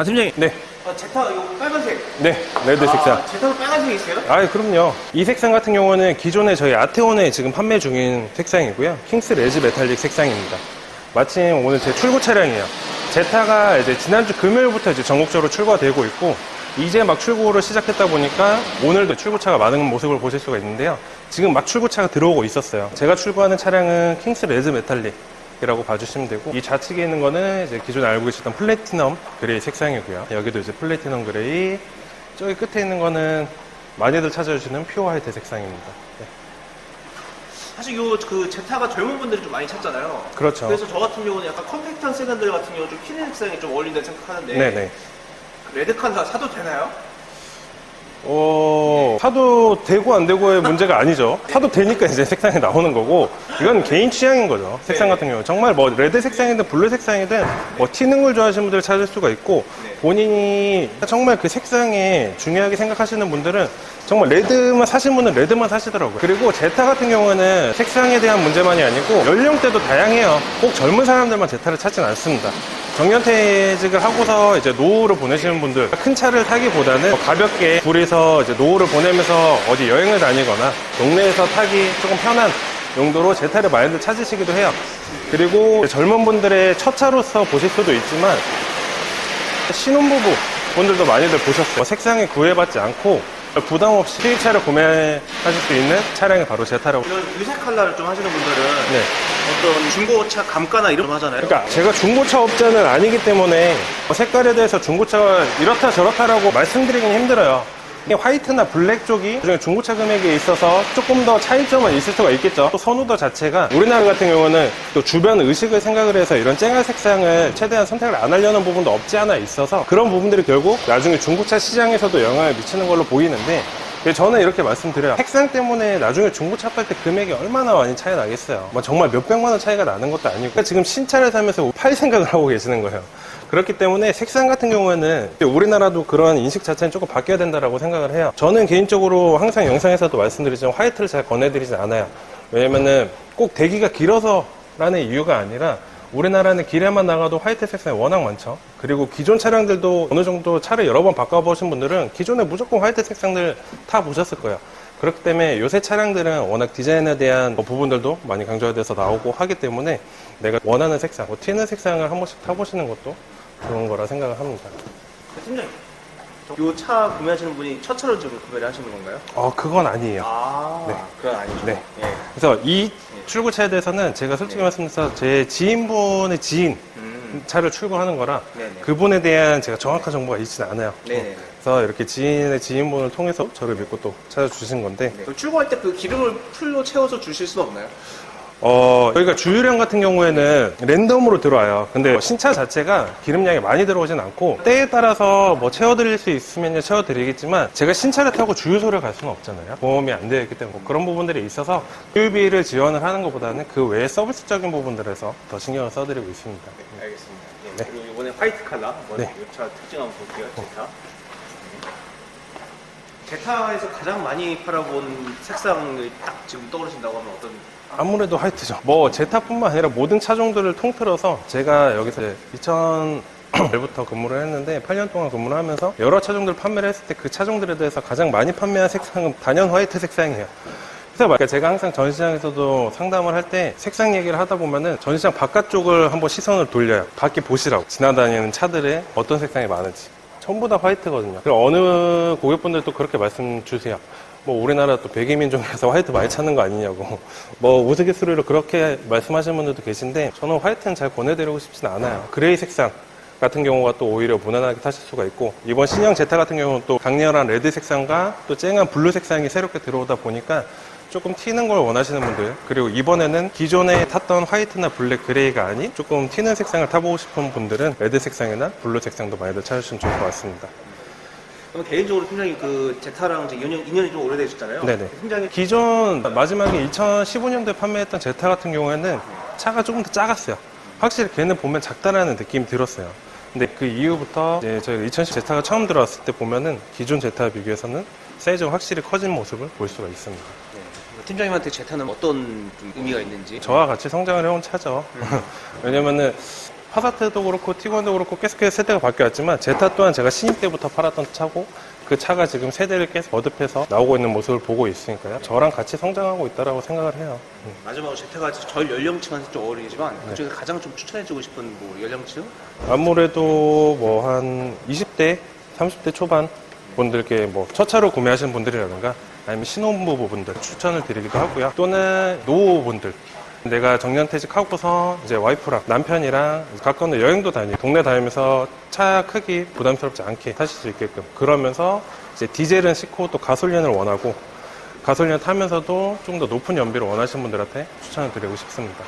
아 팀장님 네, 아, 제타 이거 빨간색 네, 레드 색상. 아, 제타도 빨간색이 있어요? 아, 그럼요. 이 색상 같은 경우는 기존에 저희 아테온에 지금 판매 중인 색상이고요. 킹스 레즈 메탈릭 색상입니다. 마침 오늘 제 출고 차량이에요. 제타가 이제 지난주 금요일부터 이제 전국적으로 출고가 되고 있고, 이제 막 출고를 시작했다 보니까 오늘도 출고차가 많은 모습을 보실 수가 있는데요. 지금 막 출고차가 들어오고 있었어요. 제가 출고하는 차량은 킹스 레즈 메탈릭. 이라고 봐주시면 되고 이 좌측에 있는 거는 이제 기존에 알고 계셨던 플래티넘 그레이 색상이고요 여기도 이제 플래티넘 그레이 저기 끝에 있는 거는 많이들 찾아주시는 퓨어 화이트 색상입니다 네. 사실 요그 제타가 젊은 분들이 좀 많이 찾잖아요. 그렇죠 그래서 저 같은 경우는 약간 컴팩트한 세단들 같은 경우 좀흰 색상이 좀 어울린다고 생각하는데 네네 그 레드칸 다 사도 되나요? 어, 사도 되고 안 되고의 문제가 아니죠. 사도 되니까 이제 색상이 나오는 거고, 이건 개인 취향인 거죠. 색상 네. 같은 경우. 정말 뭐, 레드 색상이든 블루 색상이든, 뭐, 튀는 걸 좋아하시는 분들 찾을 수가 있고, 네. 본인이 정말 그 색상에 중요하게 생각하시는 분들은, 정말 레드만 사신 분은 레드만 사시더라고요. 그리고 제타 같은 경우는 색상에 대한 문제만이 아니고, 연령대도 다양해요. 꼭 젊은 사람들만 제타를 찾진 않습니다. 정년퇴직을 하고서 이제 노후를 보내시는 분들 큰 차를 타기보다는 가볍게 둘이서 이제 노후를 보내면서 어디 여행을 다니거나 동네에서 타기 조금 편한 용도로 제타를 많이들 찾으시기도 해요. 그리고 젊은 분들의 첫 차로서 보실 수도 있지만 신혼부부 분들도 많이들 보셨어요. 색상에 구애받지 않고 부담 없이 수입차를 구매하실 수 있는 차량이 바로 제타라고. 이런 유색 컬러를 좀 하시는 분들은 네. 어떤 중고차 감가나 이런 거 하잖아요. 그러니까 제가 중고차 업자는 아니기 때문에 뭐 색깔에 대해서 중고차가 이렇다 저렇다라고 말씀드리긴 힘들어요. 화이트나 블랙 쪽이 중고차 금액에 있어서 조금 더 차이점은 있을 수가 있겠죠. 또 선호도 자체가 우리나라 같은 경우는 또 주변 의식을 생각을 해서 이런 쨍한 색상을 최대한 선택을 안 하려는 부분도 없지 않아 있어서 그런 부분들이 결국 나중에 중고차 시장에서도 영향을 미치는 걸로 보이는데 그래서 저는 이렇게 말씀드려요. 색상 때문에 나중에 중고차 팔 때 금액이 얼마나 많이 차이 나겠어요. 뭐 정말 몇백만 원 차이가 나는 것도 아니고 그러니까 지금 신차를 사면서 팔 생각을 하고 계시는 거예요. 그렇기 때문에 색상 같은 경우에는 우리나라도 그런 인식 자체는 조금 바뀌어야 된다라고 생각을 해요. 저는 개인적으로 항상 영상에서도 말씀드리지만 화이트를 잘 권해드리진 않아요. 왜냐면은 꼭 대기가 길어서라는 이유가 아니라 우리나라는 길에만 나가도 화이트 색상이 워낙 많죠. 그리고 기존 차량들도 어느 정도 차를 여러 번 바꿔보신 분들은 기존에 무조건 화이트 색상들 타 보셨을 거예요. 그렇기 때문에 요새 차량들은 워낙 디자인에 대한 뭐 부분들도 많이 강조돼서 나오고 하기 때문에 내가 원하는 색상, 뭐 튀는 색상을 한 번씩 타보시는 것도 좋은 거라 생각을 합니다. 그 팀장님, 요차 구매하시는 분이 첫 차로 지금 구매를 하시는 건가요? 어, 그건 아니에요. 아, 네. 그건 아니죠. 네. 예. 그래서 이 출고차에 대해서는 제가 솔직히 말씀드려서 제 지인분의 지인 음. 차를 출고하는 거라 네네. 그분에 대한 제가 정확한 정보가 있지는 않아요. 네네네. 그래서 이렇게 지인의 지인분을 통해서 저를 믿고 또 찾아주신 건데 네. 그럼 출고할 때 그 기름을 풀로 채워서 주실 수는 없나요? 어, 저희가 주유량 같은 경우에는 랜덤으로 들어와요. 근데 신차 자체가 기름량이 많이 들어오진 않고 때에 따라서 뭐 채워드릴 수 있으면 채워드리겠지만 제가 신차를 타고 주유소를 갈 수는 없잖아요. 보험이 안 되어 있기 때문에 뭐 그런 부분들이 있어서 주유비를 지원을 하는 것보다는 그 외에 서비스적인 부분들에서 더 신경을 써드리고 있습니다. 네, 알겠습니다. 예. 네. 그리고 이번에 화이트 컬러 한번 네. 요차 특징 한번 볼게요. 제타. 제타에서 가장 많이 팔아본 색상이 딱 지금 떠오르신다고 하면 어떤? 아무래도 화이트죠. 뭐 제타뿐만 아니라 모든 차종들을 통틀어서 제가 여기서 2000년부터 근무를 했는데 8년 동안 근무를 하면서 여러 차종들 판매를 했을 때 그 차종들에 대해서 가장 많이 판매한 색상은 단연 화이트 색상이에요. 그래서 막 제가 항상 전시장에서도 상담을 할 때 색상 얘기를 하다 보면은 전시장 바깥쪽을 한번 시선을 돌려요. 밖에 보시라고. 지나다니는 차들의 어떤 색상이 많은지. 전부 다 화이트거든요. 그리고 어느 고객분들도 그렇게 말씀 주세요. 뭐 우리나라 또 백이민족이라서 화이트 많이 찾는 거 아니냐고 뭐 우스갯소리로 그렇게 말씀하시는 분들도 계신데 저는 화이트는 잘 권해드리고 싶진 않아요 그레이 색상 같은 경우가 또 오히려 무난하게 타실 수가 있고 이번 신형 제타 같은 경우는 또 강렬한 레드 색상과 또 쨍한 블루 색상이 새롭게 들어오다 보니까 조금 튀는 걸 원하시는 분들 그리고 이번에는 기존에 탔던 화이트나 블랙 그레이가 아닌 조금 튀는 색상을 타보고 싶은 분들은 레드 색상이나 블루 색상도 많이들 찾으시면 좋을 것 같습니다 그럼 개인적으로 팀장님 그 제타랑 이제 2년, 2년이 좀 오래되셨잖아요. 네네. 팀장님 기존 마지막에 2015년도에 판매했던 제타 같은 경우에는 차가 조금 더 작았어요. 확실히 걔는 보면 작다라는 느낌이 들었어요. 근데 그 이후부터 이제 저희가 2010 제타가 처음 들어왔을 때 보면은 기존 제타에 비교해서는 사이즈가 확실히 커진 모습을 볼 수가 있습니다. 네. 팀장님한테 제타는 어떤 좀 의미가 있는지. 저와 같이 성장을 해온 차죠. 왜냐면은 파사트도 그렇고 티건도 그렇고 계속해서 세대가 바뀌었지만 제타 또한 제가 신입 때부터 팔았던 차고 그 차가 지금 세대를 계속 거듭해서 나오고 있는 모습을 보고 있으니까요. 저랑 같이 성장하고 있다라고 생각을 해요. 음. 마지막으로 제태가 절 연령층한테 좀 어울리지만 그중에 가장 좀 추천해주고 싶은 뭐 연령층? 아무래도 뭐 한 20대, 30대 초반 분들께 뭐 첫 차로 구매하시는 분들이라든가 아니면 신혼부부 분들 추천을 드리기도 하고요. 또는 노후분들. 내가 정년퇴직하고서 이제 와이프랑 남편이랑 가까운 데 여행도 다니고 동네 다니면서 차 크기 부담스럽지 않게 타실 수 있게끔 그러면서 이제 디젤은 싣고 또 가솔린을 원하고 가솔린을 타면서도 좀 더 높은 연비를 원하시는 분들한테 추천을 드리고 싶습니다.